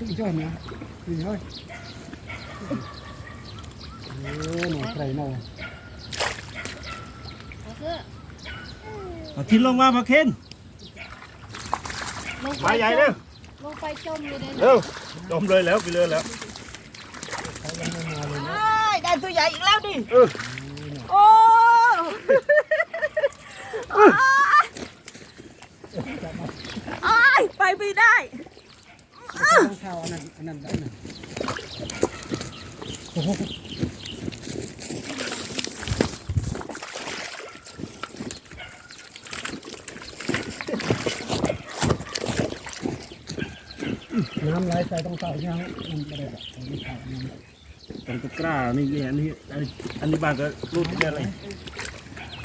ช่วยนะนี่เฮ้ยโอ้หนูไตรเนาเอาเถอะเอาทิ้นลงมามาเคนลงไปมาใหญ่เร็วลงไปจมอยู่ในเร็วจมเลยแล้วไปเลยแล้วได้ตัวใหญ่อีกแล้วดิเออโอ้ยไปไม่ได้ ต้องเท้าอันนั้นอันนั้นได้นะโอ้โหน้ำไหลใส่ต้องเต่ายังมันไม่ได้แบบไม่ขาดน้ำตรงตะกร้านี่อันนี้อันนี้อันนี้บางก็รูดเรียอะไร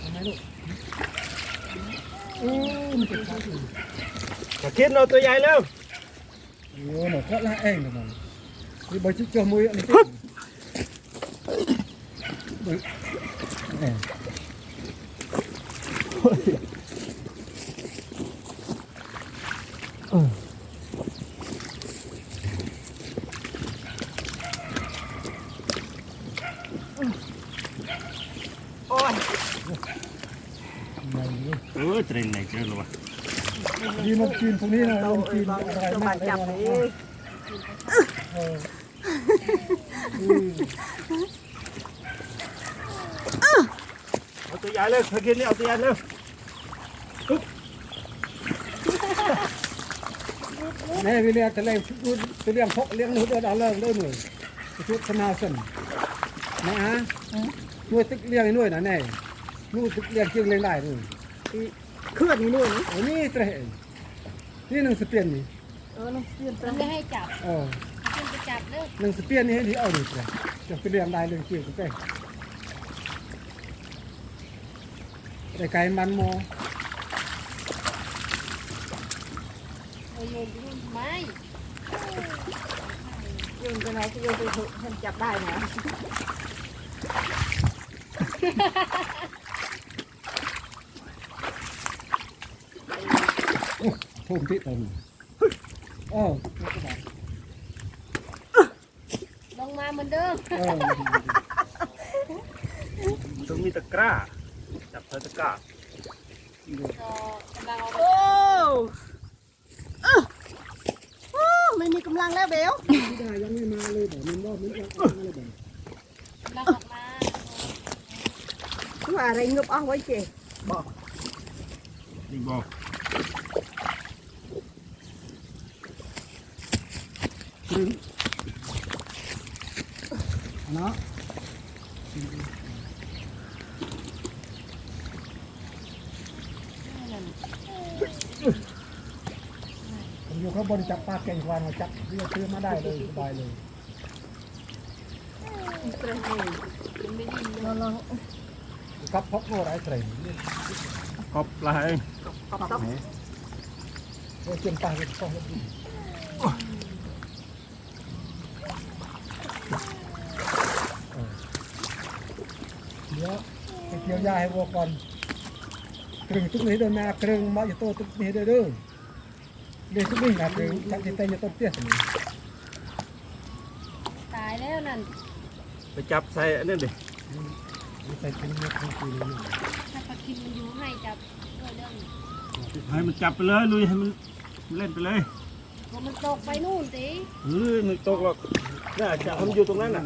ทำไมลูกโอ้มันติดขาดอยู่มาเคนเอาตัวใหญ่เร็ว โอ้หนูก็ละเองเลยมันนี่ใบชิดเจอมืออันนี้ติ ดีมากินตรงนี้นกจีนพวกนี้นะนกจีนอะไรมากเลยจับนะนี่เออเอาตัวใหญ่เลยมาเคนนี่เอาตัวใหญ่เร็วแม่วิเลียทะเลดูตัวเลี้ยงพกเลี้ยงหนูเดินเอาเลิกเดินหน่อยชุดขนาสันนะฮะหน่วยตึกเลี้ยงหน่วยนะแน่นู่ตึกเลี้ยงจริงเลี้ยงได้ด้วย เคลื่อนนี่นู่นนี่โอ้นี่เตะนี่หนึ่งสเปียนนี่เออน้องเพื่อนมันไม่ให้จับเออขึ้นไปจับเด้อหนึ่งสเปียนนี่ให้ที่เอาดิเตะจะไปเลี้ยงได้เลยจริงก็ได้แต่ไก่มันโมเอาโยนไปนู่นทำไมโยนไปไหนก็โยนไปเถอะฉันจับได้นะ ทุ่มที่ตนเออลงมาเหมือนเดิมเออต้องมีตะกร้าจับใส่ตะกร้า ก็กำลัง เอาไปโอ้เออโอ้ไม่มีกำลังแล้วเบลไม่ได้ยังไม่มาเลยบอกมันรอบมันยังออกมาเลยบอกกำลังออกมาว่าอะไรงบเอาไว้เจ๊บอกอีกบอกครึ่งเนาะผมอยู่เขาบริจาคปลาเก่งกว่ามาจับเรียกซื้อมาได้เลยสบายเลยมันไม่ดีลองลองกับพกโม่ไรเทรนกอบลายตบตบโอ้เจียมปลาเป็นต้อ งดีเดี๋ยวไปเกี่ยวยาให้วัวก่อนครึ่งทุกนี้เดินมาครึ่งมาอยู่โตทุกนี้เด้อเด้อเดี๋ยวทุกนี้นะครึ่งจับที่เต้นอยู่ต้นเตี้ยสิตายแล้วนั่นไปจับใส่อันนั้นดิใส่เป็นเม็ดทั้งคืนเลยถ้าปลาคิมมันอยู่ให้จับด้วยเรื่องให้มันจับไปเลยลุยให้มันเล่นไปเลยพอมันตกไปนู่นสิเฮ้ยมันตกหรอกน่าจะทำอยู่ตรงนั้นน่ะ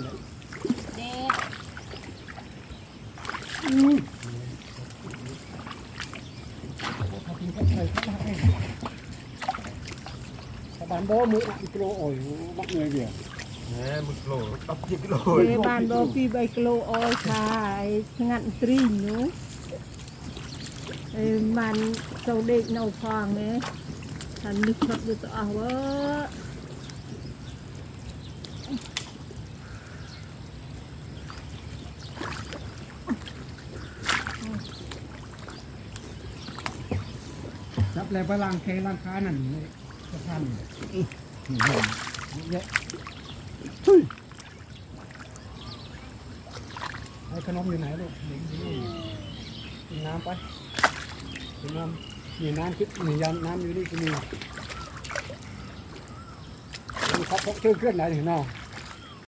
បានដោមួយគីឡូអុយបាក់មួយវាណែមួយគីឡូ10គីឡូអុយបានដោ2 3គីឡូអុយខាយស្ងាត់ត្រីនោះអឺបានចូលដេកនៅផងណែថានេះឈប់វាទៅអស់វើ แล้วไปล้างแข้งล้างขานั่นสะพานเยอะไอ้ขนมอยู่ไหนลูกหนิงอยู่นี่กินน้ำไปกินน้ำมีน้ำคิดมียันน้ำอยู่นี่ก็มีเขาพกชื่อเคลื่อนไหนถึงเนาะ